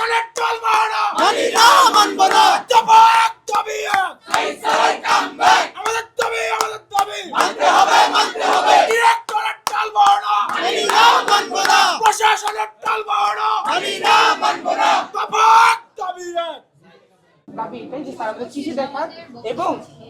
শাসনের টল মারা মানিনা মানব না জবাব দাবি এক। কামব্যাক আমাদের দাবি আমাদের দাবি। মানতে হবে মানতে হবে। ডিরেক্টরের টল মারা মানিনা মানব না প্রশাসনের টল মারা মানিনা মানব না জবাব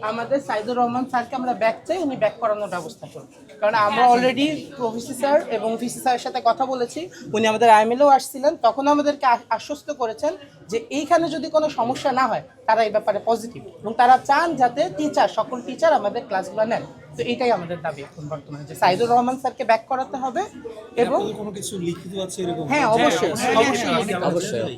আমাদের সাইদুর রহমান স্যারকে আমরা ব্যাক চাই উনি ব্যাক করানোর ব্যবস্থা করুন। কারণ আমরা অলরেডি প্রফেসর স্যার এবং ভিসি স্যারের সাথে কথা বলেছি উনি আমাদের আইএমএলও আসছিলেন তখন আমাদেরকে আশ্বস্ত করেছেন যে এইখানে যদি কোনো সমস্যা না হয় তারা এই ব্যাপারে পজিটিভ এবং তারা চান যাতে টিচার সকল টিচার আমাদের ক্লাসগুলো নেন। তো এটাই আমাদের দাবি এখন বর্তমানে যে সাইদুর রহমান স্যারকে ব্যাক করাতে হবে এবং কোনো কিছু লিখিত আছে এরকম? হ্যাঁ অবশ্যই। অবশ্যই। অবশ্যই।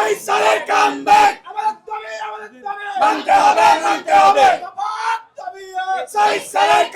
সেই দাবি আমাদের দাবি। মানতে হবে মানতে হবে। ব্যাক